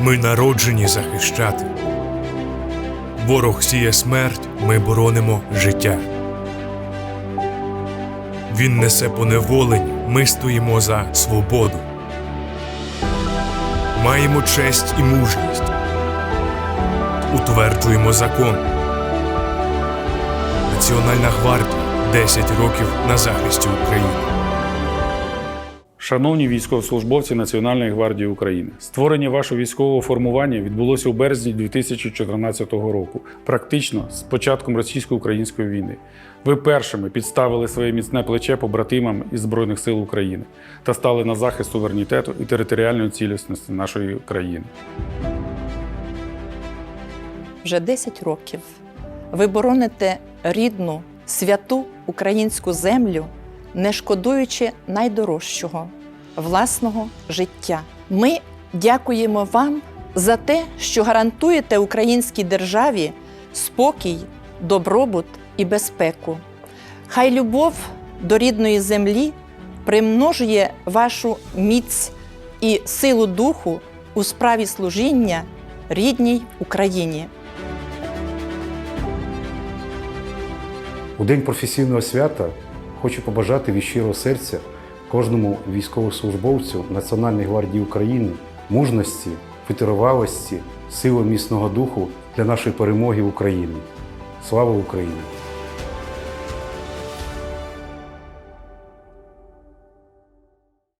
Ми народжені захищати. Ворог сіє смерть, ми боронимо життя. Він несе поневолення, ми стоїмо за свободу. Маємо честь і мужність. Утверджуємо закон. Національна гвардія 10 років на захисті України. Шановні військовослужбовці Національної гвардії України, створення вашого військового формування відбулося у березні 2014 року, практично з початком російсько-української війни. Ви першими підставили своє міцне плече побратимам із Збройних сил України та стали на захист суверенітету і територіальної цілісності нашої країни. Вже 10 років ви бороните рідну, святу українську землю, не шкодуючи найдорожчого власного життя. Ми дякуємо вам за те, що гарантуєте українській державі спокій, добробут і безпеку. Хай любов до рідної землі примножує вашу міць і силу духу у справі служіння рідній Україні. У день професійного свята хочу побажати від щирого серця кожному військовослужбовцю Національної гвардії України мужності, витривалості, сили міцного духу для нашої перемоги в Україні. Слава Україні!